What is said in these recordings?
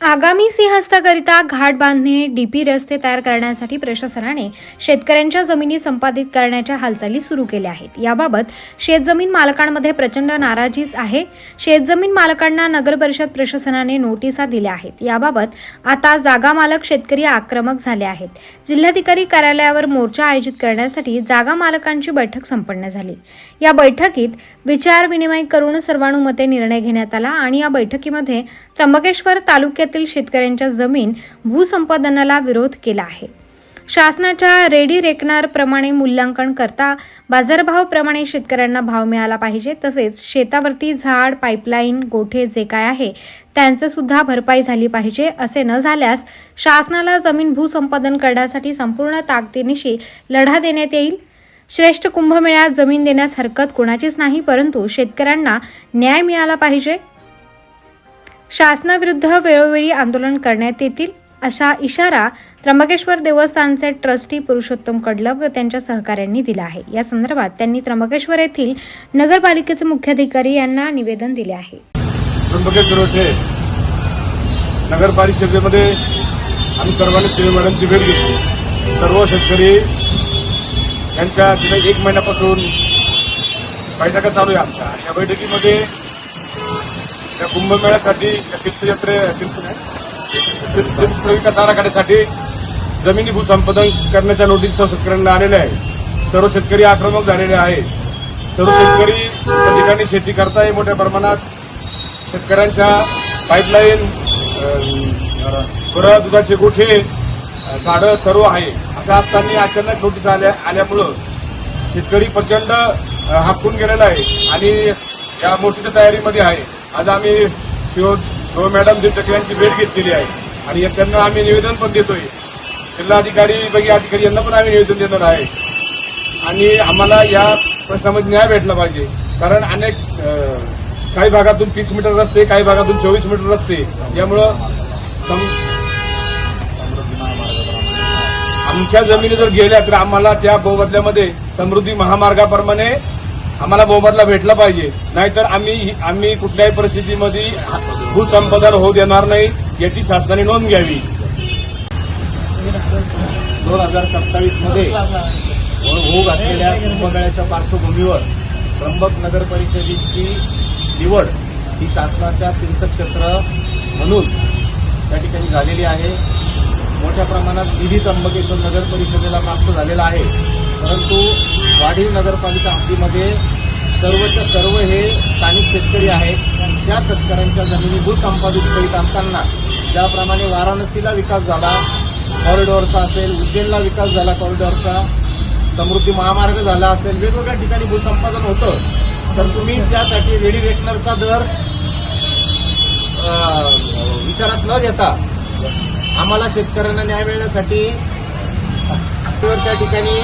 आगामी सिंहस्थाकरिता घाट बांधणे डीपी रस्ते तयार करण्यासाठी प्रशासनाने शेतकऱ्यांच्या जमिनी संपादित करण्याच्या हालचाली सुरू केल्या आहेत. याबाबत शेतजमीन मालकांमध्ये प्रचंड नाराजीच आहे. शेतजमीन मालकांना नगर परिषद प्रशासनाने नोटिसा दिल्या आहेत. याबाबत आता जागा मालक शेतकरी आक्रमक झाले आहेत. जिल्हाधिकारी कार्यालयावर मोर्चा आयोजित करण्यासाठी जागा मालकांची बैठक संपन्न झाली. या बैठकीत विचार विनिमय करून सर्वानुमते निर्णय घेण्यात आला आणि या बैठकीमध्ये त्र्यंबकेश्वर तालुक्यात तालुक्यातील शेतकऱ्यांच्या जमीन भूसंपादनाला विरोध केला आहे. शासनाच्या रेडी रेकनर प्रमाणे मूल्यांकन करता बाजारभावाप्रमाणे शेतकऱ्यांना भाव मिळाला पाहिजे तसेच शेतावरती झाड पाईपलाईन गोठे जे काय आहे त्यांचं सुद्धा भरपाई झाली पाहिजे असे न झाल्यास शासनाला जमीन भूसंपादन करण्यासाठी संपूर्ण ताकदीनिशी लढा देण्यात येईल. श्रेष्ठ कुंभमेळ्यात जमीन देण्यास हरकत कोणाचीच नाही परंतु शेतकऱ्यांना न्याय मिळाला पाहिजे. शासनाविरुद्ध वेळोवेळी आंदोलन करण्यात येतील असा इशारा त्र्यंबकेश्वर देवस्थानचे ट्रस्टी पुरुषोत्तम कडलग व त्यांच्या सहकाऱ्यांनी दिला आहे. या संदर्भात त्यांनी त्र्यंबकेश्वर येथील नगरपालिकेचे मुख्याधिकारी यांना निवेदन दिले आहे. त्र्यंबकेश्वर येथे नगर परिषदेमध्ये आम्ही सर्वांनी शिवे मॅडमची भेट घेतली. सर्व शेतकरी यांच्या तिथे एक महिन्यापासून बैठका चालू आहे आमच्या. या बैठकीमध्ये या कुंभमेळ्यासाठी या तीर्थयात्रे तीर्थ आराखड्यासाठी जमिनी भूसंपादन करण्याच्या नोटीस शेतकऱ्यांना आलेल्या आहे. सर्व शेतकरी आक्रमक झालेले आहे सर्व शेतकरी त्या ठिकाणी शेती करताय मोठ्या प्रमाणात. शेतकऱ्यांच्या पाईपलाईन गुरं दुधाचे गोठे झाडं सर्व आहे. असं असताना अचानक नोटीस आल्या आल्यामुळं शेतकरी प्रचंड अ, हापून गेलेला आहे आणि या मोठीच्या तयारीमध्ये आहे. आज आम्ही शिव शिव मॅडम देवचके यांची भेट घेतलेली आहे. आणि त्यांना आम्ही निवेदन पण देतोय. जिल्हाधिकारी विभागीय अधिकारी यांना पण आम्ही निवेदन देणार आहे. आणि आम्हाला या प्रश्नामध्ये न्याय भेटला पाहिजे. कारण अनेक काही भागातून तीस मीटर रस्ते काही भागातून चोवीस मीटर रस्ते. यामुळं सम- आमच्या जमिनी जर गेल्या तर आम्हाला त्या मोबदल्यामध्ये समृद्धी महामार्गाप्रमाणे आम्हाला मोबदला भेटला पाहिजे. नाहीतर आम्ही आम्ही कुठल्याही परिस्थितीमध्ये भूसंपदार होऊ देणार नाही याची शासनाने नोंद घ्यावी. दोन हजार सत्तावीसमध्ये होऊ घातलेल्या कुंभमेळ्याच्या पार्श्वभूमीवर त्र्यंबक नगर परिषदेची निवड ही शासनाच्या तीर्थक्षेत्र म्हणून त्या ठिकाणी झालेली आहे. मोठ्या प्रमाणात निधी त्र्यंबकेश्वर नगर परिषदेला प्राप्त झालेला आहे. परंतु वाढीव नगरपालिका हद्दीमध्ये सर्वच्या सर्व हे स्थानिक शेतकरी आहेत. त्या शेतकऱ्यांच्या जमिनी भूसंपादित करीत असताना ज्याप्रमाणे वाराणसीला विकास झाला कॉरिडॉरचा असेल उज्जैनला विकास झाला कॉरिडॉरचा समृद्धी महामार्ग झाला असेल वेगवेगळ्या ठिकाणी भूसंपादन होतं. तर तुम्ही त्यासाठी रेडी वेकनरचा दर विचारात न घेता आम्हाला शेतकऱ्यांना न्याय मिळण्यासाठी त्या ठिकाणी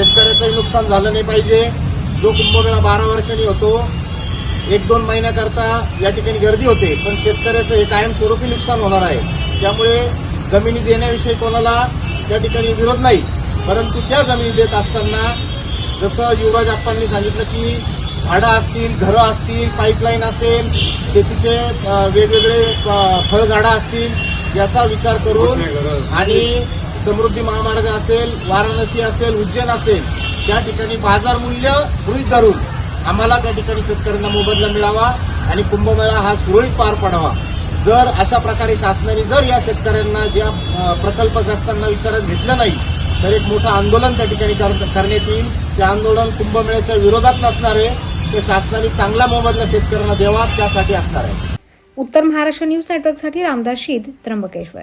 शेतकऱ्याचंही नुकसान झालं नाही पाहिजे. जो कुंभमेळा बारा वर्षांनी होतो एक दोन महिन्याकरता या ठिकाणी गर्दी होते पण शेतकऱ्याचं हे कायमस्वरूपी नुकसान होणार आहे. त्यामुळे जमिनी देण्याविषयी कोणाला त्या ठिकाणी विरोध नाही. परंतु त्या जमिनी देत असताना जसं युवराज आप्पांनी सांगितलं की झाडं असतील घरं असतील पाईपलाईन असेल शेतीचे वेगवेगळे फळझाडं असतील याचा विचार करून. आणि समृद्धी महामार्ग असेल वाराणसी असेल उज्जैन असेल त्या ठिकाणी बाजार मूल्य गृहित धरून आम्हाला त्या ठिकाणी शेतकऱ्यांना मोबदला मिळावा आणि कुंभमेळा हा सुरळीत पार पडावा. जर अशा प्रकारे शासनाने जर या शेतकऱ्यांना ज्या प्रकल्पग्रस्तांना विचारात घेतलं नाही तर एक मोठं आंदोलन त्या ठिकाणी कर- करण्यात येईल. ते आंदोलन कुंभमेळ्याच्या विरोधात नसणार आहे. ते शासनाने चांगला मोबदला शेतकऱ्यांना द्यावा त्यासाठी असणार आहे. उत्तर महाराष्ट्र न्यूज नेटवर्कसाठी रामदास शीद त्र्यंबकेश्वर.